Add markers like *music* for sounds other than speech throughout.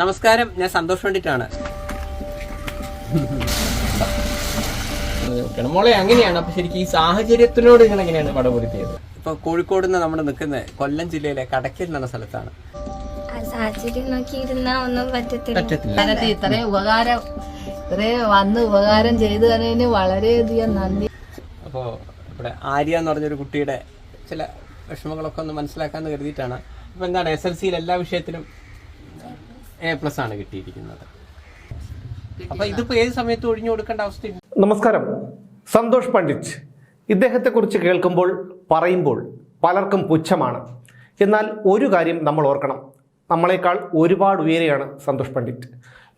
നമസ്കാരം ഞാൻ സന്തോഷം പണ്ഡിറ്റാണ്. മോളെ അങ്ങനെയാണ്. അപ്പൊ ശരിക്കും ഈ സാഹചര്യത്തിനോട് നിങ്ങൾ എങ്ങനെയാണ് പടപൊരുത്തിയത് ഇപ്പൊ കോഴിക്കോട് നിന്ന് നമ്മൾ നിൽക്കുന്നത് കൊല്ലം ജില്ലയിലെ കടക്കൽ എന്ന സ്ഥലത്താണ്. ആ സാഹചര്യം നോക്കിയിരുന്നാ ഒന്നും പറ്റത്തില്ല. ഇത്രയും ഉപകാരം ഇത്രയും വന്ന് ഉപകാരം ചെയ്തു തന്നതിന് വളരെയധികം നന്ദി. അപ്പോൾ ഇവിടെ ആര്യ എന്ന് പറഞ്ഞൊരു കുട്ടിയുടെ ചില വിഷമങ്ങളൊക്കെ ഒന്ന് മനസ്സിലാക്കാന്ന് കരുതിയിട്ടാണ്. അപ്പൊ എന്താണ് എസ് എൽ സിയിൽ എല്ലാ വിഷയത്തിലും എ പ്ലസ് ആണ് കിട്ടിയിരിക്കുന്നത്. അപ്പൊ ഇതിപ്പോ ഏത് സമയത്ത് ഒഴിഞ്ഞു കൊടുക്കേണ്ട അവസ്ഥയുണ്ട് നമസ്കാരം. സന്തോഷ് പണ്ഡിറ്റ്. ഇദ്ദേഹത്തെക്കുറിച്ച് കേൾക്കുമ്പോൾ പറയുമ്പോൾ പലർക്കും പുച്ഛമാണ്. എന്നാൽ ഒരു കാര്യം നമ്മൾ ഓർക്കണം. നമ്മളെക്കാൾ ഒരുപാട് ഉയരെയാണ് സന്തോഷ് പണ്ഡിറ്റ്.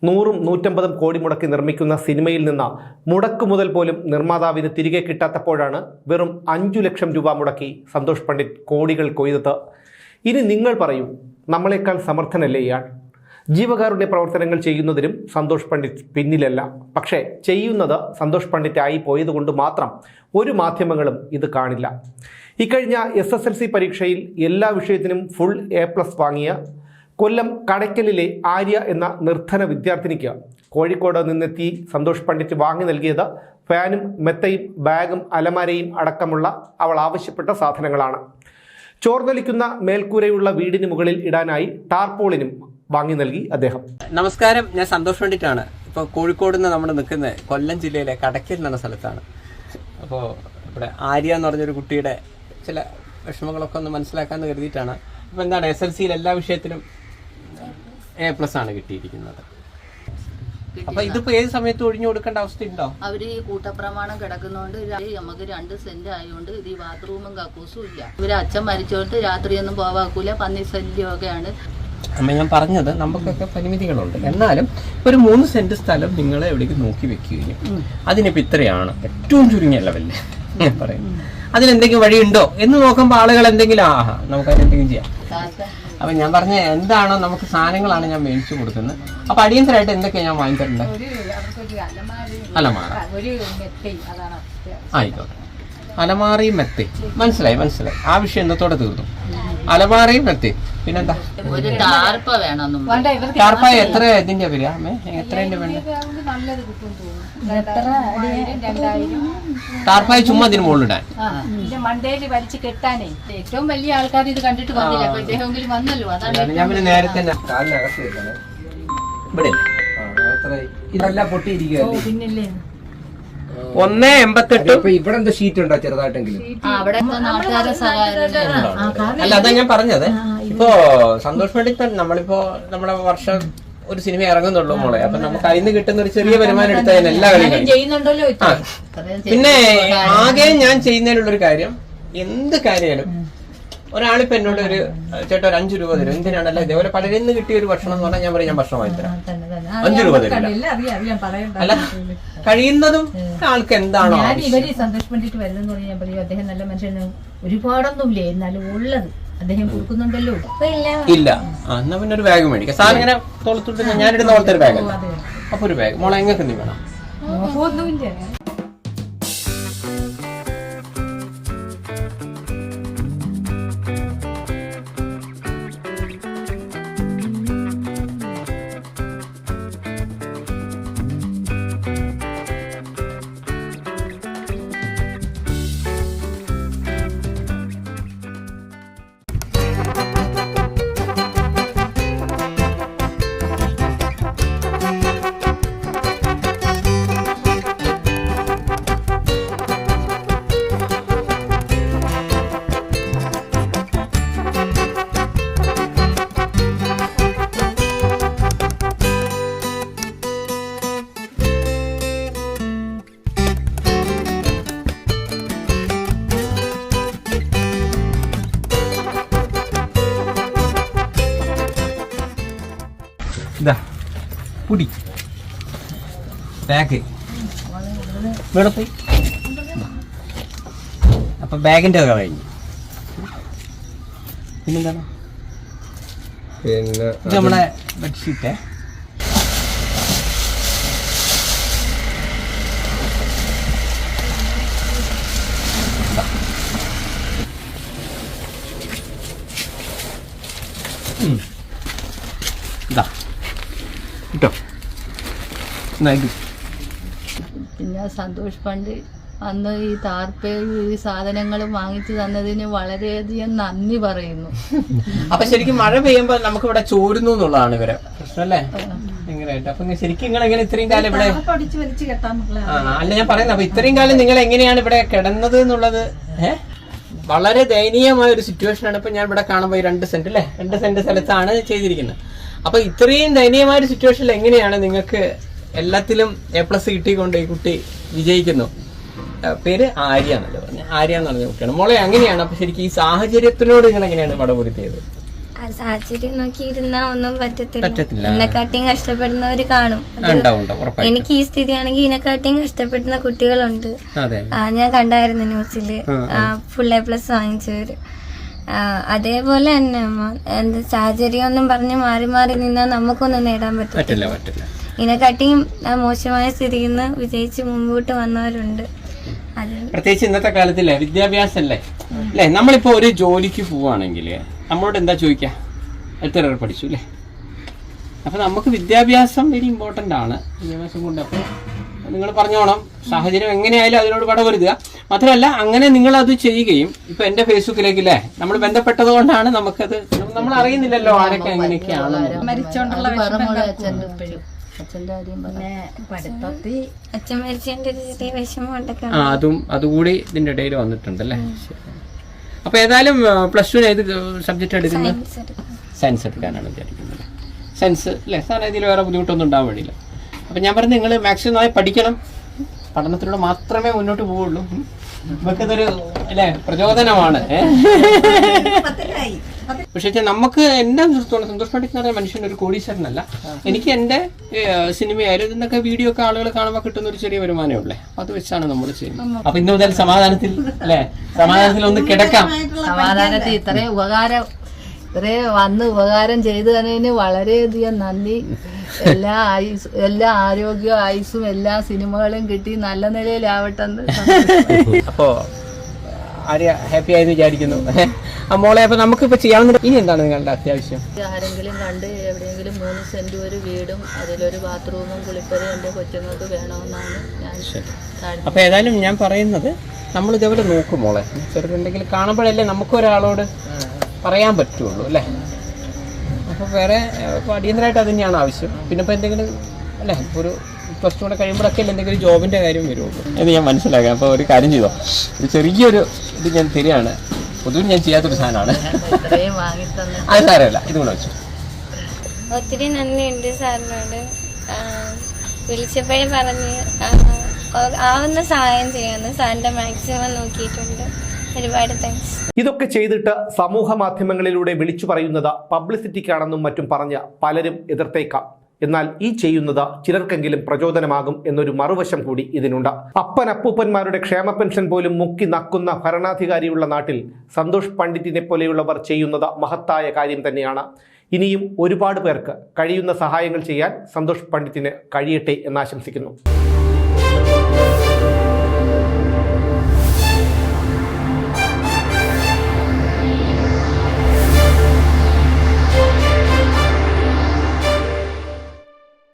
നൂറും നൂറ്റമ്പതും കോടി മുടക്കി നിർമ്മിക്കുന്ന സിനിമയിൽ നിന്ന് മുടക്കു മുതൽ പോലും നിർമ്മാതാവിന് തിരികെ കിട്ടാത്തപ്പോഴാണ് വെറും അഞ്ചു ലക്ഷം രൂപ മുടക്കി സന്തോഷ് പണ്ഡിറ്റ് കോടികൾ കൊയ്തത്. ഇനി നിങ്ങൾ പറയൂ നമ്മളെക്കാൾ സമർത്ഥനല്ലേ ഇയാൾ? ജീവകാരുണ്യ പ്രവർത്തനങ്ങൾ ചെയ്യുന്നതിനും സന്തോഷ് പണ്ഡിറ്റ് പിന്നിലല്ല. പക്ഷേ ചെയ്യുന്നത് സന്തോഷ് പണ്ഡിറ്റ് ആയി പോയതുകൊണ്ട് മാത്രം ഒരു മാധ്യമങ്ങളും ഇത് കാണില്ല. ഇക്കഴിഞ്ഞ എസ് എസ് എൽ സി പരീക്ഷയിൽ എല്ലാ വിഷയത്തിനും ഫുൾ എ പ്ലസ് വാങ്ങിയ കൊല്ലം കടയ്ക്കലിലെ ആര്യ എന്ന നിർധന വിദ്യാർത്ഥിനിക്ക് കോഴിക്കോട് നിന്നെത്തി സന്തോഷ് പണ്ഡിറ്റ് വാങ്ങി നൽകിയത് ഫാനും മെത്തയും ബാഗും അലമാരയും അടക്കമുള്ള അവൾ ആവശ്യപ്പെട്ട സാധനങ്ങളാണ്. ചോർന്നൊലിക്കുന്ന മേൽക്കൂരയുള്ള വീടിന് മുകളിൽ ഇടാനായി ടാർപോളിനും വാങ്ങി നൽകി അദ്ദേഹം. നമസ്കാരം ഞാൻ സന്തോഷം വേണ്ടിയിട്ടാണ്. ഇപ്പൊ കോഴിക്കോട് നിന്ന് നമ്മൾ നിൽക്കുന്നത് കൊല്ലം ജില്ലയിലെ കടക്കൽ എന്ന സ്ഥലത്താണ്. അപ്പോൾ ഇവിടെ ആര്യ എന്ന് പറഞ്ഞൊരു കുട്ടിയുടെ ചില വിഷമങ്ങളൊക്കെ ഒന്ന് മനസ്സിലാക്കാന്ന് കരുതിയിട്ടാണ്. അപ്പൊ എന്താണ് എസ് എൽ സിയിൽ എല്ലാ വിഷയത്തിലും എ പ്ലസ് ആണ് കിട്ടിയിരിക്കുന്നത്. അപ്പൊ ഇതിപ്പോ ഏത് സമയത്ത് ഒഴിഞ്ഞു കൊടുക്കേണ്ട അവസ്ഥ ഉണ്ടോ അവർ ഈ കൂട്ടപ്രമാണം കിടക്കുന്നോണ്ട് നമുക്ക് രണ്ട് സെന്റ് ആയതുകൊണ്ട് ഇത് ഈ ബാത്റൂമും കക്കൂസും ഇല്ല. ഇവർ അച്ഛൻ മരിച്ചോണ്ട് രാത്രിയൊന്നും പോവാക്കൂല പന്നി ശല്യമൊക്കെയാണ് അമ്മ ഞാൻ പറഞ്ഞത് നമുക്കൊക്കെ പരിമിതികളുണ്ട്. എന്നാലും ഒരു മൂന്ന് സെന്റ് സ്ഥലം നിങ്ങൾ എവിടേക്ക് നോക്കി വെക്കുകയും അതിനിപ്പോ ഇത്രയാണ്. ഏറ്റവും ചുരുങ്ങിയ ലെവലിൽ ഞാൻ പറയും അതിനെന്തെങ്കിലും വഴിയുണ്ടോ? എന്ന് നോക്കുമ്പോൾ ആളുകൾ എന്തെങ്കിലും ആഹാ നമുക്ക് അതിനെന്തെങ്കിലും ചെയ്യാം. അപ്പൊ ഞാൻ പറഞ്ഞ എന്താണോ നമുക്ക് സാധനങ്ങളാണ് ഞാൻ മേടിച്ചു കൊടുക്കുന്നത്. അപ്പൊ അടിയന്തരമായിട്ട് എന്തൊക്കെയാ ഞാൻ വാങ്ങിത്തരണ്ടേ? അലമാറ ആയിക്കോട്ടെ. അലമാറയും മെത്തി. മനസ്സിലായി മനസ്സിലായി. ആ വിഷയം ഇന്നത്തോടെ തീർന്നു. അലമാറയും മെത്തി. പിന്നെന്താ? ഒരു ടാർപ്പ എത്ര ഇതിന്റെ പേര്? അമ്മേ എത്രേന്റെ വേണ്ട ടാർപ്പായ ചുമ്മാ അതിന് മുകളിലിടാൻ. ഇടാൻ വലിച്ചു കെട്ടാനേ. ഏറ്റവും വലിയ ആൾക്കാർ ഇത് കണ്ടിട്ട് വന്നില്ല. അപ്പൊ ഇദ്ദേഹമെങ്കിലും വന്നല്ലോ. അതാണ് ഞാൻ പിന്നെ നേരത്തെ തന്നെ ഇവിടെ ഇതെല്ലാം പൊട്ടിയിരിക്കുക പിന്നില്ലേ? ഒന്ന് എൺപത്തെട്ട്. ഇവിടെ എന്താ ഷീറ്റ് ഉണ്ടോ ചെറുതായിട്ടെങ്കിലും? അല്ല അതാ ഞാൻ പറഞ്ഞത്. ഇപ്പോ സന്തോഷ് പണ്ഡിറ്റ് നമ്മളിപ്പോ നമ്മുടെ വർഷം ഒരു സിനിമ ഇറങ്ങുന്നുള്ളൂ മോളെ. അപ്പൊ നമുക്ക് അതിൽ നിന്ന് കിട്ടുന്ന ഒരു ചെറിയ വരുമാനം എടുത്താൽ എല്ലാ കളിയും. പിന്നെ ആകെ ഞാൻ ചെയ്യുന്നതിനുള്ള ഒരു കാര്യം എന്ത് കാര്യമായാലും ഒരാളിപ്പോ എന്നോട് ഒരു ചേട്ടാ ഒരു അഞ്ചു രൂപ തരും. എന്തിനാണല്ലോ? ഇതേപോലെ പലരിൽ നിന്ന് കിട്ടിയ ഒരു ഭക്ഷണം എന്ന് പറഞ്ഞാൽ ഞാൻ പറയും ഞാൻ ഭക്ഷണം വാങ്ങി തരാം. അഞ്ചു രൂപ തരില്ല. അല്ല കഴിയുന്നതും ആൾക്ക് എന്താണോ ഞാൻ ആവശ്യം. ഇവർ സന്തോഷം വേണ്ടിട്ട് വരുന്നെന്ന് പറഞ്ഞാൽ ഞാൻ പറയും അദ്ദേഹം നല്ല മനുഷ്യന് ഒരുപാടൊന്നുമില്ലേ? എന്നാലും ഉള്ളത് അദ്ദേഹം കൊടുക്കുന്നുണ്ടല്ലോ. ഇപ്പൊ ഇല്ല. എന്നാ പിന്നെ ഒരു ബാഗ് മേടിക്കാം. സാർ ഇങ്ങനെ തോളത്തോട്ട് ഞാനിടുന്ന പോലത്തെ ഒരു ബാഗ് അപ്പൊ ഒരു ബാഗ് മോളെ എങ്ങനെ വേണം? ഇതാ പുടി. ബാഗ് വെളുപ്പ് അപ്പൊ ബാഗിന്റെ ഒക്കെ കഴിഞ്ഞു. പിന്നെന്താണ്? പിന്നെ ഇത് നമ്മളെ ബെഡ്ഷീറ്റേ ഇതാ. കിട്ടോ. പിന്നെ സന്തോഷ് പണ്ട് അന്ന് ഈ താർപ്പയും ഈ സാധനങ്ങളും വാങ്ങിച്ചു തന്നതിന് വളരെയധികം നന്ദി പറയുന്നു. *laughs* അപ്പൊ ശരിക്കും മഴ പെയ്യുമ്പോൾ നമുക്ക് ഇവിടെ ചോരുന്നു എന്നുള്ളതാണ് ഇവരെ. പ്രശ്നമല്ലേ? എങ്ങനെയായിട്ട് അപ്പൊ ശരിക്കും നിങ്ങൾ എങ്ങനെ ഇത്രയും കാലം ഇവിടെ അല്ല ഞാൻ പറയുന്നത് അപ്പൊ ഇത്രയും കാലം നിങ്ങൾ എങ്ങനെയാണ് ഇവിടെ കിടന്നത് എന്നുള്ളത്? വളരെ ദയനീയമായ ഒരു സിറ്റുവേഷൻ ആണ്. ഇപ്പൊ ഞാൻ ഇവിടെ കാണുമ്പോൾ ഈ രണ്ട് സെന്റ് അല്ലേ രണ്ട് സെന്റ് സ്ഥലത്താണ് ചെയ്തിരിക്കുന്നത്. അപ്പൊ ഇത്രയും ദയനീയമായ ഒരു സിറ്റുവേഷനിൽ എങ്ങനെയാണ് നിങ്ങൾക്ക് എല്ലാത്തിലും എ പ്ലസ് കിട്ടിക്കൊണ്ട് ഈ കുട്ടി വിജയിക്കുന്നു? പേര് ആര്യ എന്നല്ലേ പറഞ്ഞു. ആര്യ എന്ന് പറഞ്ഞ കുട്ടിയാണ്. മോളെ അങ്ങനെയാണ്. അപ്പൊ ശരിക്കും ഈ സാഹചര്യത്തിനോട് നിങ്ങൾ എങ്ങനെയാണ് പടപൊരുത്തിയത്? സാഹചര്യം നോക്കിയിരുന്നാ ഒന്നും പറ്റത്തില്ല. എന്നെക്കാട്ടിയും കഷ്ടപ്പെടുന്നവര് കാണും. എനിക്ക് ഈ സ്ഥിതിയാണെങ്കിൽ ഇതിനെക്കാട്ടിയും കഷ്ടപ്പെടുന്ന കുട്ടികളുണ്ട്. ഞാൻ കണ്ടായിരുന്നു ന്യൂസിൽ ഫുൾ എ പ്ലസ് വാങ്ങിച്ചവര്. അതേപോലെ തന്നെ എന്ത് സാഹചര്യമൊന്നും പറഞ്ഞ് മാറി മാറി നിന്നാൽ നമുക്കൊന്നും നേടാൻ പറ്റില്ല പറ്റില്ല. ഇതിനെക്കാട്ടിയും മോശമായ സ്ഥിതിയിൽ നിന്ന് വിജയിച്ച് മുമ്പോട്ട് വന്നവരുണ്ട്. പ്രത്യേകിച്ച് ഇന്നത്തെ കാലത്തില്ലേ വിദ്യാഭ്യാസം അല്ലേ? അല്ലേ നമ്മളിപ്പോ ഒരു ജോലിക്ക് പോവാണെങ്കിൽ നമ്മളോട് എന്താ ചോദിക്കുക എത്ര പേർ പഠിച്ചു അല്ലേ? അപ്പൊ നമുക്ക് വിദ്യാഭ്യാസം വെരി ഇമ്പോർട്ടന്റ് ആണ്. വിദ്യാഭ്യാസം കൊണ്ട് അപ്പോൾ നിങ്ങൾ പറഞ്ഞോണം. സാഹചര്യം എങ്ങനെയായാലും അതിനോട് പടവരുതുക. മാത്രമല്ല അങ്ങനെ നിങ്ങൾ അത് ചെയ്യുകയും ഇപ്പൊ എന്റെ ഫേസ്ബുക്കിലേക്ക് അല്ലേ നമ്മൾ ബന്ധപ്പെട്ടത് കൊണ്ടാണ് നമുക്കത് നമ്മൾ അറിയുന്നില്ലല്ലോ ആരൊക്കെ എങ്ങനെയൊക്കെയാണ് അത് അതുകൂടി ഇതിന്റെ ഇടയിൽ വന്നിട്ടുണ്ട് അല്ലേ? അപ്പൊ ഏതായാലും പ്ലസ് ടു ഏത് സബ്ജക്ട് എടുക്കുന്നത്? സയൻസ് എടുക്കാനാണ് വിചാരിക്കുന്നത്. സയൻസ് അല്ലേ? സാറിന് ഇതിൽ വേറെ ബുദ്ധിമുട്ടൊന്നും ഉണ്ടാവാൻ വഴിയില്ല അപ്പം ഞാൻ പറഞ്ഞു നിങ്ങൾ മാക്സിമം നന്നായി പഠിക്കണം. പഠനത്തിലൂടെ മാത്രമേ മുന്നോട്ട് പോവുള്ളൂ. ഉം. നമുക്കിതൊരു അല്ലേ പ്രചോദനമാണ്? പക്ഷേ നമുക്ക് എന്നെ സുഹൃത്തോളം സന്തോഷ് പണ്ഡിറ്റ് എന്ന് പറഞ്ഞ മനുഷ്യൻ ഒരു കോടീശ്വരനല്ല. എനിക്ക് എന്റെ സിനിമയായാലും ഇതിന്നൊക്കെ വീഡിയോ ഒക്കെ ആളുകൾ കാണുമ്പോൾ കിട്ടുന്ന ഒരു ചെറിയ വരുമാനമേ ഉള്ളേ. അത് വെച്ചാണ് നമ്മൾ ചെയ്യുന്നത്. അപ്പൊ ഇന്ന് മുതൽ സമാധാനത്തിൽ അല്ലെ? സമാധാനത്തിൽ ഒന്ന് കിടക്കാം. സമാധാനത്തിൽ ഇത്രയും ഉപകാരം ഇത്രയും വന്ന് ഉപകാരം ചെയ്തു തന്നതിന് വളരെയധികം നന്ദി. എല്ലാ ആയുസ് എല്ലാ ആരോഗ്യ ആയുസും എല്ലാ സിനിമകളും കിട്ടി നല്ല നിലയിലാവട്ടെ അപ്പോ ആര്യ ഹാപ്പി ആയെന്ന് വിചാരിക്കുന്നു. മോളെ അപ്പൊ ഇപ്പൊ ചെയ്യാവുന്ന ഇനി എന്താണ് നിങ്ങളുടെ അത്യാവശ്യം? ആരെങ്കിലും കണ്ട് എവിടെയെങ്കിലും മൂന്ന് സെന്റ് ഒരു വീടും അതിലൊരു ബാത്റൂമും കുളിപ്പരയും എന്റെ കൊച്ചുങ്ങൾക്ക് വേണമെന്നാണ് ഞാൻ അപ്പൊ ഏതായാലും ഞാൻ പറയുന്നത് നമ്മൾ ഇതേപോലെ നോക്കും മോളെ. ചെറുതുണ്ടെങ്കിൽ കാണുമ്പോഴല്ലേ നമുക്കൊരാളോട് പറയാൻ പറ്റുള്ളൂ അല്ലേ? അപ്പൊ വേറെ അടിയന്തരമായിട്ട് അത് തന്നെയാണ് ആവശ്യം. പിന്നെ ഇപ്പോൾ എന്തെങ്കിലും അല്ലേ ഇപ്പോൾ ഒരു പ്ലസ് ടു കൂടെ കഴിയുമ്പോഴൊക്കെ എന്തെങ്കിലും ജോബിന്റെ കാര്യം വരുള്ളൂ. എന്ന് ഞാൻ മനസ്സിലാക്കാം. അപ്പോൾ ഒരു കാര്യം ചെയ്തോ? ഒരു ചെറിയൊരു ഇത് ഞാൻ തരികയാണ്. പൊതുവെ ഞാൻ ചെയ്യാത്തൊരു സാധനമാണ്. അത് സാരമല്ല. ഇത് കൂടെ വെച്ചു. ഒത്തിരി നന്ദിയുണ്ട് സാറിനോട്. വിളിച്ചപ്പോഴേ പറഞ്ഞ് ആവുന്ന സഹായം ചെയ്യാന്ന് സാറിന്റെ മാക്സിമം നോക്കിയിട്ടുണ്ട്. ഇതൊക്കെ ചെയ്തിട്ട് സമൂഹ മാധ്യമങ്ങളിലൂടെ വിളിച്ചു പറയുന്നത് പബ്ലിസിറ്റിക്കാണെന്നും മറ്റും പറഞ്ഞ് പലരും എതിർത്തേക്കാം. എന്നാൽ ഈ ചെയ്യുന്നത് ചിലർക്കെങ്കിലും പ്രചോദനമാകും എന്നൊരു മറുവശം കൂടി ഇതിനുണ്ട്. അപ്പൻ അപ്പൂപ്പന്മാരുടെ ക്ഷേമ പെൻഷൻ പോലും മുക്കി നക്കുന്ന ഭരണാധികാരിയുള്ള നാട്ടിൽ സന്തോഷ് പണ്ഡിറ്റിനെ പോലെയുള്ളവർ ചെയ്യുന്നത് മഹത്തായ കാര്യം തന്നെയാണ്. ഇനിയും ഒരുപാട് പേർക്ക് കഴിയുന്ന സഹായങ്ങൾ ചെയ്യാൻ സന്തോഷ് പണ്ഡിറ്റിന് കഴിയട്ടെ എന്നാശംസിക്കുന്നു